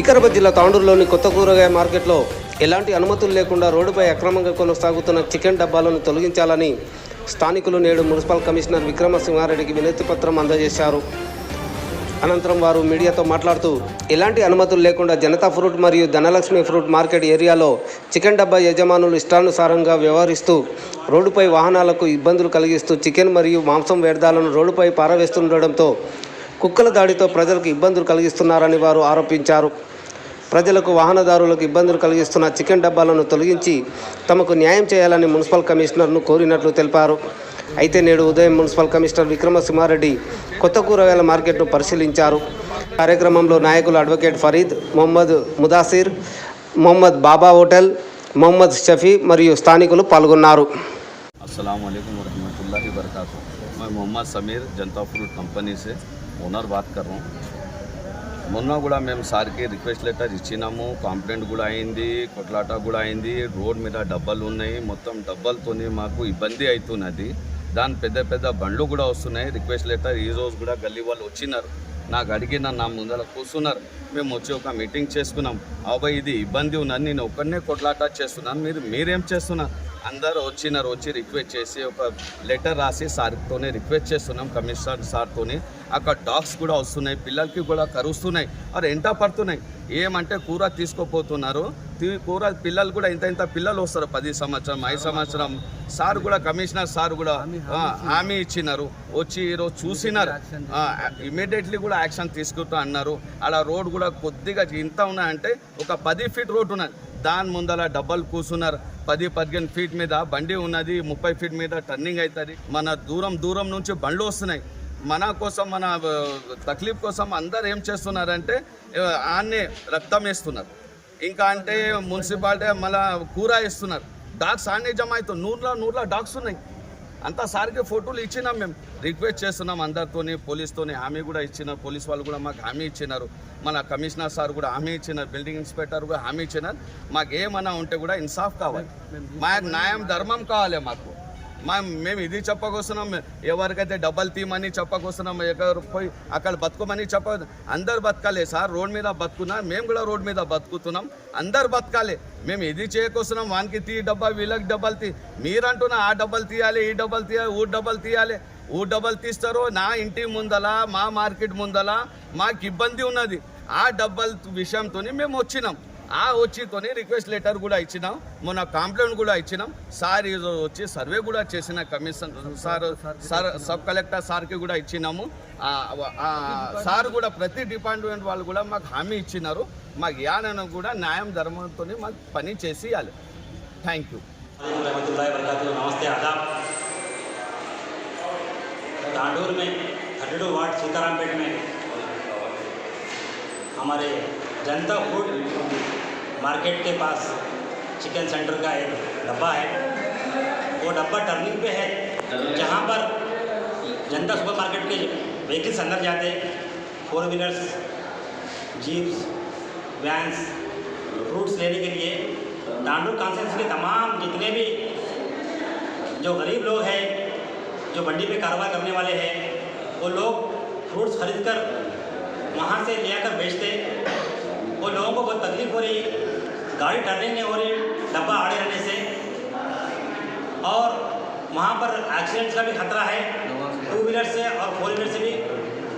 వికారాబాద్ జిల్లా తాండూరులోని కొత్త కూరగాయ మార్కెట్లో ఎలాంటి అనుమతులు లేకుండా రోడ్డుపై అక్రమంగా కొనసాగుతున్న చికెన్ డబ్బాలను తొలగించాలని స్థానికులు నేడు మున్సిపల్ కమిషనర్ విక్రమసింహారెడ్డికి వినతి పత్రం అందజేశారు. అనంతరం వారు మీడియాతో మాట్లాడుతూ ఎలాంటి అనుమతులు లేకుండా జనతా ఫ్రూట్ మరియు ధనలక్ష్మి ఫ్రూట్ మార్కెట్ ఏరియాలో చికెన్ డబ్బా యజమానులు ఇష్టానుసారంగా వ్యవహరిస్తూ రోడ్డుపై వాహనాలకు ఇబ్బందులు కలిగిస్తూ చికెన్ మరియు మాంసం వ్యర్థాలను రోడ్డుపై పారవేస్తుండడంతో కుక్కల దాడితో ప్రజలకు ఇబ్బందులు కలిగిస్తున్నారని వారు ఆరోపించారు. ప్రజలకు వాహనదారులకు ఇబ్బందులు కలిగిస్తున్న చికెన్ డబ్బాలను తొలగించి తమకు న్యాయం చేయాలని మున్సిపల్ కమిషనర్ను కోరినట్లు తెలిపారు. అయితే నేడు ఉదయం మున్సిపల్ కమిషనర్ విక్రమసింహారెడ్డి కొత్త కూరగాయల మార్కెట్ను పరిశీలించారు. కార్యక్రమంలో నాయకులు అడ్వకేట్ ఫరీద్ మొహమ్మద్ ముదాసిర్ మొహమ్మద్ బాబా హోటల్ మొహమ్మద్ షఫీ మరియు స్థానికులు పాల్గొన్నారు. అస్సలం वालेकुम वरहमतुल्लाहि मैं मोहम्मद समीर जनता फ्रूट మొన్న కూడా మేము సార్కి రిక్వెస్ట్ లెటర్ ఇచ్చినాము. కాంప్లైంట్ కూడా అయింది కొట్లాట కూడా అయింది. రోడ్ మీద డబ్బాలు ఉన్నాయి. మొత్తం డబ్బాలతోనే మాకు ఇబ్బంది అవుతున్నది. దాని పెద్ద పెద్ద బండ్లు కూడా వస్తున్నాయి. రిక్వెస్ట్ లెటర్ ఈ రోజు కూడా గల్లీ వాళ్ళు వచ్చినారు. నాకు అడిగిన నా ముందర కూర్చున్నారు. మేము వచ్చి ఒక మీటింగ్ చేసుకున్నాం. అబ్బాయి ఇది ఇబ్బంది ఉన్నది. నేను ఒక్కడనే కొట్లాట చేస్తున్నాను. మీరు మీరేం చేస్తున్నారు? అందరూ వచ్చినారు వచ్చి రిక్వెస్ట్ చేసి ఒక లెటర్ రాసి సార్తోనే రిక్వెస్ట్ చేస్తున్నాం కమిషనర్ సార్తోని. అక్కడ డాగ్స్ కూడా వస్తున్నాయి పిల్లలకి కూడా కరుస్తున్నాయి. అరే ఎంట పడుతున్నాయి? ఏమంటే కూర తీసుకోపోతున్నారు. కూర పిల్లలు కూడా ఇంత ఇంత పిల్లలు వస్తారు పది సంవత్సరం ఐదు సంవత్సరం. సార్ కూడా కమిషనర్ సార్ కూడా హామీ ఇచ్చినారు. వచ్చి ఈరోజు చూసినారు. ఇమీడియట్లీ కూడా యాక్షన్ తీసుకుంటా అన్నారు. అలా రోడ్ కూడా కొద్దిగా ఇంత ఉన్నాయంటే ఒక పది ఫీట్ రోడ్ ఉన్నది. దాని ముందర డబ్బలు కూర్చున్నారు పది పదిహేను ఫీట్ మీద బండి ఉన్నది ముప్పై ఫీట్ మీద టర్నింగ్ అవుతుంది మన దూరం దూరం నుంచి బండ్లు వస్తున్నాయి. మన కోసం మన తక్లీఫ్ కోసం అందరు ఏం చేస్తున్నారంటే ఆన్నే రక్తం వేస్తున్నారు. ఇంకా అంటే మున్సిపాలిటీ మళ్ళీ కూర ఇస్తున్నారు డాగ్స్ ఆన్నే జమ అవుతుంది నూరులో నూరులో డాగ్స్ ఉన్నాయి. అంతా సార్కి ఫోటోలు ఇచ్చినాం మేము. రిక్వెస్ట్ చేస్తున్నాం అందరితోని పోలీస్తోని హామీ కూడా ఇచ్చినారు. పోలీస్ వాళ్ళు కూడా మాకు హామీ ఇచ్చినారు. మన కమిషనర్ సార్ కూడా హామీ ఇచ్చినారు. బిల్డింగ్ ఇన్స్పెక్టర్ కూడా హామీ ఇచ్చినారు. మాకు ఏమన్నా ఉంటే కూడా ఇన్సాఫ్ కావాలి. మాకు న్యాయం ధర్మం కావాలి మాకు. మా మేము ఇది చెప్పకొస్తున్నాం ఎవరికైతే డబ్బులు తీయమని చెప్పకొస్తున్నాం ఎక్కడ పోయి అక్కడ బతుకోమని చెప్ప అందరు బతకాలి సార్ రోడ్ మీద బతుకున్నా మేము కూడా రోడ్ మీద బతుకుతున్నాం అందరు బతకాలి. మేము ఇది చేయకొస్తున్నాం వానికి తీ డబ్బా వీళ్ళకి డబ్బులు తీ. మీరంటున్నా ఆ డబ్బులు తీయాలి ఈ డబ్బులు తీయాలి ఊ డబ్బులు తీయాలి. ఊ డబ్బులు తీస్తారు నా ఇంటి ముందల మా మార్కెట్ ముందల మాకు ఇబ్బంది ఉన్నది. ఆ డబ్బల్ విషయంతో మేము వచ్చినాం. ఆ వచ్చితోని రిక్వెస్ట్ లెటర్ కూడా ఇచ్చినాం మొన్న కంప్లైంట్ కూడా ఇచ్చినాం సార్ ఈరోజు వచ్చి సర్వే కూడా చేసిన commission sir sir sub collector సార్కి కూడా ఇచ్చినాము ఆ, ఆ, సార్ కూడా ప్రతి డిపార్ట్మెంట్ వాళ్ళు కూడా మాకు హామీ ఇచ్చినారు మాకు యానను కూడా న్యాయం ధర్మంతో మాకు పని చేసి ఇవ్వాలి థ్యాంక్ యూ रहमतुल्लाहि वबरकातुहू नमस्ते आदाब तांडूर में थर्टी वार्ड सीतारामपेट में हमारे जनता फूड मार्केट के पास चिकन सेंटर का एक डब्बा है। वो डब्बा टर्निंग पे है, जहाँ पर जनता सुपर मार्केट के व्हीकल्स अंदर जाते four wheelers jeeps vans fruits लेने के लिए। दांडू कॉन्सेंस के तमाम जितने भी जो गरीब लोग हैं, जो मंडी पे कारोबार करने वाले हैं, वो लोग फ्रूट्स खरीद कर वहाँ से ले आकर बेचते वो लोगों को बहुत तकलीफ़ हो रही है। गाड़ी टर्निंग नहीं हो रही, डब्बा आड़े रहने से। और वहाँ पर एक्सीडेंट्स का भी खतरा है। टू व्हीलर से और फोर व्हीलर से भी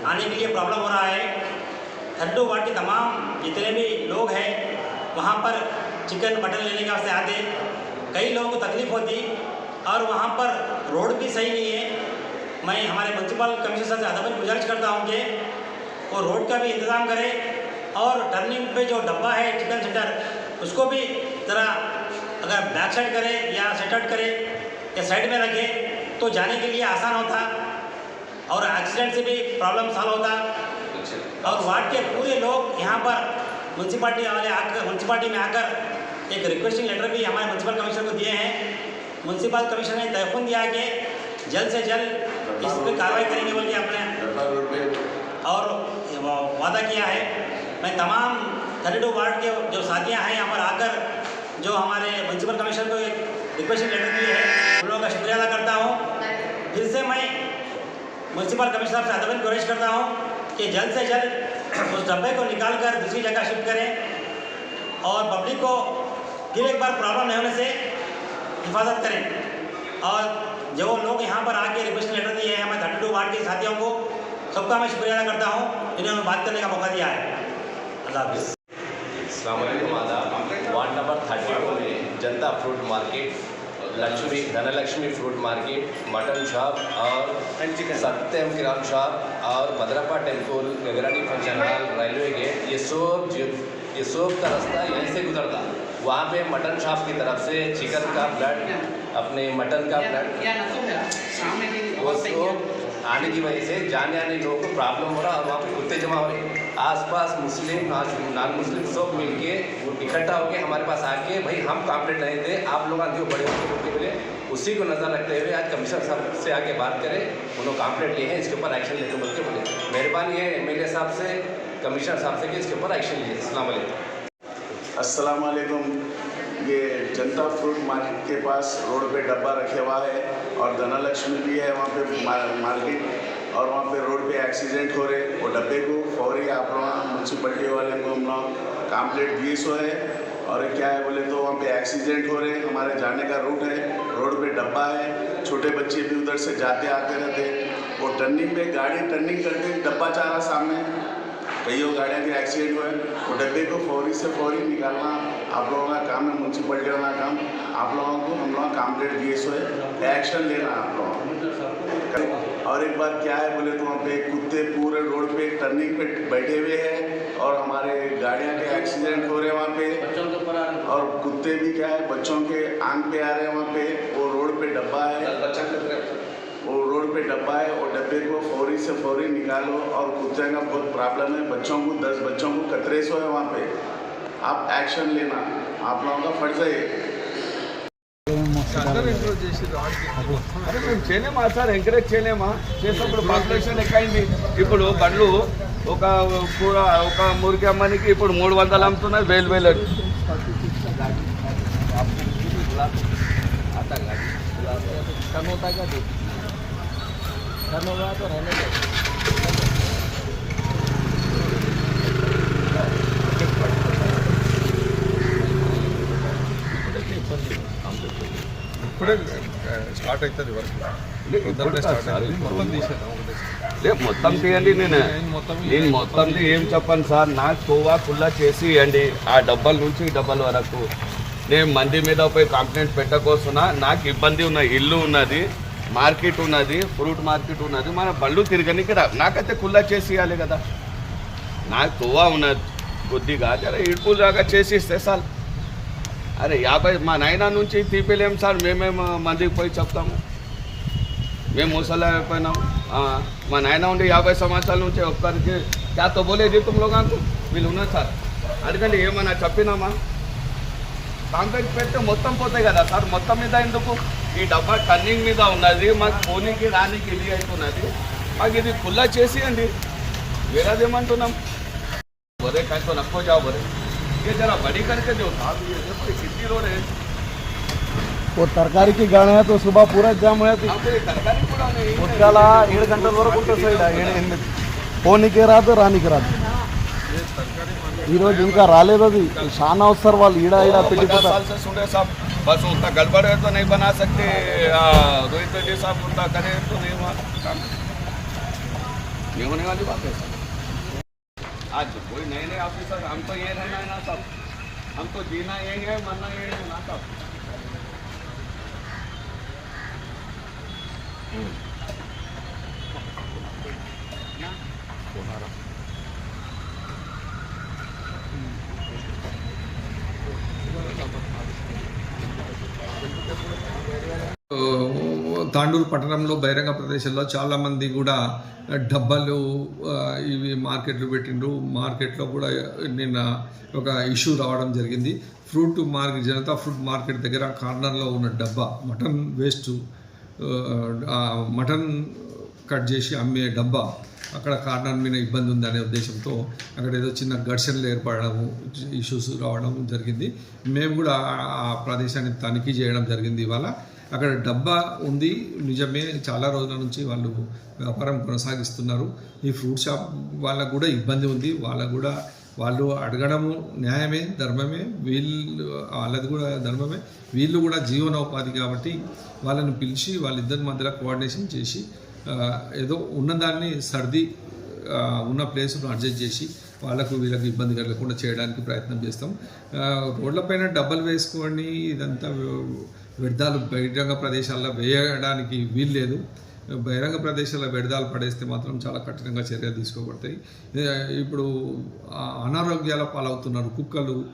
आने के लिए प्रॉब्लम हो रहा है। थड्डू वार्ड के तमाम जितने भी लोग हैं, वहाँ पर चिकन मटन लेने के वास्ते आते। कई लोगों को तकलीफ़ होती और वहाँ पर रोड भी सही नहीं है। मैं हमारे म्यूनसिपल कमिश्नर से अदब गुजारिश करता हूँ कि वो रोड का भी इंतज़ाम करे। और टर्निंग पे जो डब्बा है चिकन सेंटर उसको भी ज़रा अगर बैक साइड करें या सेट आउट करे या साइड में रखे तो जाने के लिए आसान होता और एक्सीडेंट से भी प्रॉब्लम सॉल्व होता। और वार्ड के पूरे लोग यहाँ पर म्यूनसिपाली वाले आकर म्यूनसिपाली में आकर एक रिक्वेस्टिंग लेटर भी हमारे म्यूनसिपल कमिश्नर को दिए हैं। म्यूनसिपल कमिश्नर ने तयफुन दिया कि जल्द से जल्द इस पर कार्रवाई करेंगे बोल के अपने और वादा किया है। मैं तमाम थर्टी टू वार्ड के जो साथियाँ हैं, यहाँ पर आकर जो हमारे म्यूनसिपल कमिश्नर को एक रिक्वेस्ट लेटर दिए है, उन लोगों का शुक्रिया अदा करता हूँ। फिर से मैं म्यूनसिपल कमिश्नर से अदब गुजारिश करता हूँ कि जल्द से जल्द उस डब्बे को निकाल कर दूसरी जगह शिफ्ट करें और पब्लिक को फिर एक बार प्रॉब्लम नहीं होने से हिफाजत करें। और जो लोग यहाँ पर आके रिक्वेस्ट लेटर दिए हैं मैं थर्टी टू वार्ड के साथियों को, सबका मैं शुक्रिया अदा करता हूँ, जिन्होंने बात करने का मौका दिया है। अल्लाह हाफिज़। आदाब। वार्ड नंबर थर्टी टू में Janata fruit market Lakshmi Dhanalakshmi fruit market mutton shop और सत्यम किरान शॉप और मदरपा temple Gagrani function hall railway gate. ये सब जो ये सब का रास्ता यहीं से गुजरता। वहाँ पे मटन शॉप की तरफ़ से चिकन का ब्लड अपने मटन का ब्लड वो सब आने की वजह से जाने आने लोगों को प्रॉब्लम हो रहा और वहाँ पर कुत्ते जमा हो रहे आसपास मुस्लिम नॉन मुस्लिम सब मिल मिलके इकट्ठा होके हमारे पास आके भाई हम कॉम्प्लेट नहीं दे आप लोग जो बड़े बड़े कुत्ते मिले उसी को नज़र रखते हुए आज कमिश्नर साहब से आके बात करें, उन्होंने कॉम्प्लेट लिए हैं, इसके ऊपर एक्शन लेते बोल के बोले। मेहरबानी है एम एल साहब से कमिश्नर साहब से कि इसके ऊपर एक्शन लिए। असल अस्सलाम वालेकुम। ये जनता फ्रूट मार्केट के पास रोड पे डब्बा रखे हुआ है और धनालक्ष्मी भी है वहाँ पे मार्केट और वहाँ पे रोड पे एक्सीडेंट हो रहे वो डब्बे को फौरी आप म्यूनसिपलिटी वाले को हम लोग काम्पलेट दिए सो है। और क्या है बोले तो वहाँ पे एक्सीडेंट हो रहे हैं। हमारे जाने का रूट है। रोड पे डब्बा है। छोटे बच्चे भी उधर से जाते आते रहते वो टर्निंग पे गाड़ी टर्निंग करते डब्बा चाह रहा सामने। कईयों गाड़ियों के एक्सीडेंट हुए वो डब्बे को फौरी से फौरी निकालना आप लोगों का काम है म्यूनसिपलिटी वाला काम। आप लोगों को हम लोग कंप्लेंट दिए सो है। एक्शन लेना आप लोगों और एक बात क्या है बोले तो वहाँ पे कुत्ते पूरे रोड पे टर्निंग पे बैठे हुए हैं और हमारे गाड़ियाँ के एक्सीडेंट हो रहे हैं वहाँ पे। और कुत्ते भी क्या है बच्चों के आँख पे आ रहे हैं वहाँ पे। वो रोड पे डब्बा है। रोड पे डब्बा है वो डब्बे को फौरी से फौरी निकालो और कुत्ते का बहुत प्रॉब्लम है बच्चों को दस बच्चों को कतरे सो है वहाँ पे आप एक्शन लेना आप लोगों का फर्ज है ये అందరూ ఇంట్రో చేసి అరే మేము చేయలేమా సార్ ఎంకరేజ్ చేయలేమా చేసినప్పుడు పాపులేషన్ ఎక్కువైంది ఇప్పుడు బండ్లు ఒక కూర ఒక మురికి అమ్మనికి ఇప్పుడు మూడు వందలు అమ్ముతున్నాయి వేలు వేలు ఇప్పుడే స్టార్ట్ వర్క్ స్టార్ట్ అవుతుంది లేదు మొత్తం తీయండి నేను. నేను మొత్తం తీ- ఏం చెప్పను సార్? నాకు కోవా కుల్లా చేసి ఇవ్వండి ఆ డబ్బాల నుంచి డబ్బాల వరకు. నేను మంది మీద పోయి కంప్లైంట్ పెట్టకోస్తున్నా నాకు ఇబ్బంది ఉన్నది ఇల్లు ఉన్నది. మార్కెట్ ఉన్నది ఫ్రూట్ మార్కెట్ ఉన్నది మన బళ్ళు తిరగనికి రా నాకైతే కుల్లా చేసి ఇవ్వాలి కదా. నాకు తోవా ఉన్నది కొద్దిగా జర ఇడుపులు దాకా చేసి ఇస్తే సార్ అరే యాభై మా నాయన నుంచి తీపిలేం సార్ మేమేమో మందికి పోయి చెప్తాము. మేము ముసలి అయిపోయినాం మా నాయన ఉండి యాభై సంవత్సరాల నుంచి ఒక్కరికి క్యాతో బోలేదు తుమ్ కాదు వీళ్ళు ఉన్నారు సార్. అందుకని ఏమన్నా చెప్పినామా? కాంప్లైంట్ పెడితే మొత్తం పోతాయి కదా సార్ మొత్తం మీద ఎందుకు? ఈ డబ్బా టర్నింగ్ మీద ఉన్నది మాకు పోనీకి రానికి వెళ్ళి అవుతున్నది మాకు ఇది ఖుల్లా అండి వేరేది ఏమంటున్నాం బరే కాంతో నక్కువ జాబు బరే ये जरा बड़ी करके जो था सिद्धि रोड है वो పోనీకి రాదు రానికి రాదు. ఈరోజు ఇంకా రాలేదు అది. చాలా వస్తారు వాళ్ళు ఈడ ఈడ పెట్టి बस उतना गड़बड़ है तो नहीं बना सकते। रोहित रेड्डी साहब उतना करे तो नहीं हुआ। काम। ये होने वाली बात है। आज कोई नए नए ऑफिसर हम तो ये रहना है ना सब हम तो जीना यही है, मरना यही है ना सब తాండూరు పట్టణంలో బహిరంగ ప్రదేశాల్లో చాలామంది కూడా డబ్బాలు ఇవి మార్కెట్లు పెట్టిండ్రు. మార్కెట్లో కూడా నిన్న ఒక ఇష్యూ రావడం జరిగింది. Fruit market Janata fruit market దగ్గర కార్నర్లో ఉన్న డబ్బా మటన్ వేస్ట్ మటన్ కట్ చేసి అమ్మే డబ్బా అక్కడ కార్నర్ మీద ఇబ్బంది ఉంది అనే ఉద్దేశంతో అక్కడ ఏదో చిన్న ఘర్షణలు ఏర్పడము ఇష్యూస్ రావడం జరిగింది. మేము కూడా ఆ ప్రదేశాన్ని తనిఖీ చేయడం జరిగింది ఇవాళ. అక్కడ డబ్బా ఉంది. నిజమే చాలా రోజుల నుంచి వాళ్ళు వ్యాపారం కొనసాగిస్తున్నారు. ఈ ఫ్రూట్ షాప్ వాళ్ళకు కూడా ఇబ్బంది ఉంది. వాళ్ళకు కూడా వాళ్ళు అడగడము న్యాయమే ధర్మమే. వీళ్ళు వాళ్ళది కూడా ధర్మమే. వీళ్ళు కూడా జీవనోపాధి కాబట్టి వాళ్ళని పిలిచి వాళ్ళిద్దరి మధ్యలో కోఆర్డినేషన్ చేసి ఏదో ఉన్నదాన్ని సర్ది ఉన్న ప్లేస్ను అడ్జస్ట్ చేసి వాళ్ళకు వీళ్ళకి ఇబ్బంది కలగకుండా చేయడానికి ప్రయత్నం చేస్తాం. రోడ్లపైన డబ్బలు వేసుకొని ఇదంతా వ్యర్థాలు బహిరంగ ప్రదేశాల్లో వేయడానికి వీలు లేదు బహిరంగ ప్రదేశాల్లో వ్యర్థాలు పడేస్తే మాత్రం చాలా కఠినంగా చర్యలు తీసుకోబడతాయి. ఇప్పుడు అనారోగ్యాల పాలవుతున్నారు. కుక్కలు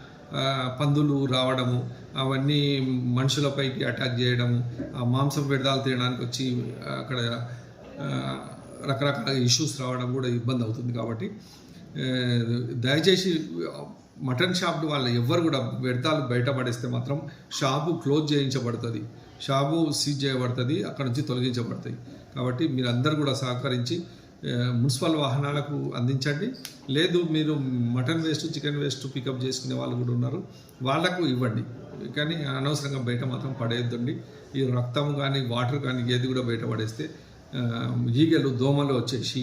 పందులు రావడము అవన్నీ మనుషులపైకి అటాక్ చేయడము ఆ మాంసం వ్యర్థాలు తినడానికి వచ్చి అక్కడ రకరకాల ఇష్యూస్ రావడం కూడా ఇబ్బంది అవుతుంది కాబట్టి దయచేసి మటన్ షాప్ వాళ్ళు ఎవ్వరు కూడా వ్యర్థాలు బయటపడేస్తే మాత్రం షాపు క్లోజ్ చేయించబడుతుంది. షాపు సీజ్ చేయబడుతుంది అక్కడ నుంచి తొలగించబడతాయి కాబట్టి మీరందరూ కూడా సహకరించి మున్సిపల్ వాహనాలకు అందించండి. లేదు మీరు mutton waste chicken waste pickup చేసుకునే వాళ్ళు కూడా ఉన్నారు. వాళ్ళకు ఇవ్వండి. కానీ అనవసరంగా బయట మాత్రం పడేయద్దండి. ఈ రక్తం కానీ వాటర్ కానీ ఏది కూడా బయట పడేస్తే ఈగలు దోమలు వచ్చేసి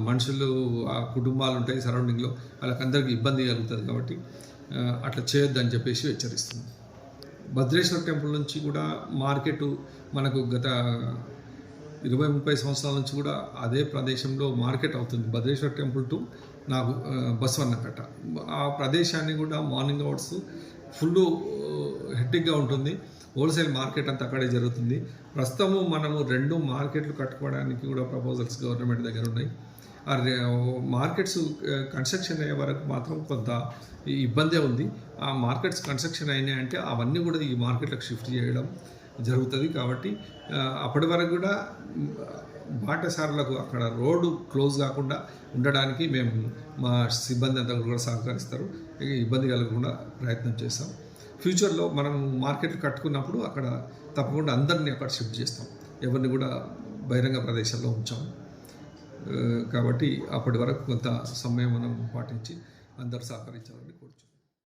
మనుషులు ఆ కుటుంబాలు ఉంటాయి సరౌండింగ్లో వాళ్ళకందరికీ ఇబ్బంది కలుగుతుంది కాబట్టి అట్లా చేయొద్దని చెప్పేసి హెచ్చరిస్తుంది భద్రేశ్వర టెంపుల్ నుంచి కూడా మార్కెట్ మనకు గత ఇరవై ముప్పై సంవత్సరాల నుంచి కూడా అదే ప్రదేశంలో మార్కెట్ అవుతుంది. భద్రేశ్వర టెంపుల్ టు నాకు ఆ, ఆ ప్రదేశాన్ని కూడా మార్నింగ్ అవర్స్ ఫుల్ హెట్టిక్గా ఉంటుంది. హోల్సేల్ మార్కెట్ అంతా అక్కడే జరుగుతుంది. ప్రస్తుతము మనము రెండు మార్కెట్లు కట్టుకోవడానికి కూడా ప్రపోజల్స్ గవర్నమెంట్ దగ్గర ఉన్నాయి. ఆ మార్కెట్స్ కన్స్ట్రక్షన్ అయ్యే వరకు మాత్రం కొంత ఇబ్బందే ఉంది. ఆ మార్కెట్స్ కన్స్ట్రక్షన్ అయినాయి అంటే అవన్నీ కూడా ఈ మార్కెట్లకు షిఫ్ట్ చేయడం జరుగుతుంది కాబట్టి అప్పటి వరకు కూడా బాటసారులకు అక్కడ రోడ్డు క్లోజ్ కాకుండా ఉండడానికి మేము మా సిబ్బంది అంతా కూడా సహకరిస్తారు. ఇబ్బంది కలగకుండా ప్రయత్నం చేస్తాం. ఫ్యూచర్లో మనం మార్కెట్లు కట్టుకున్నప్పుడు అక్కడ తప్పకుండా అందరినీ అక్కడ షిఫ్ట్ చేస్తాం. ఎవరిని కూడా బహిరంగ ప్రదేశాల్లో ఉంచాము. కాబట్టి అప్పటి వరకు కొంత సమయం మనం పాటించి అందరూ సహకరించాలని కోరుచున్నాం.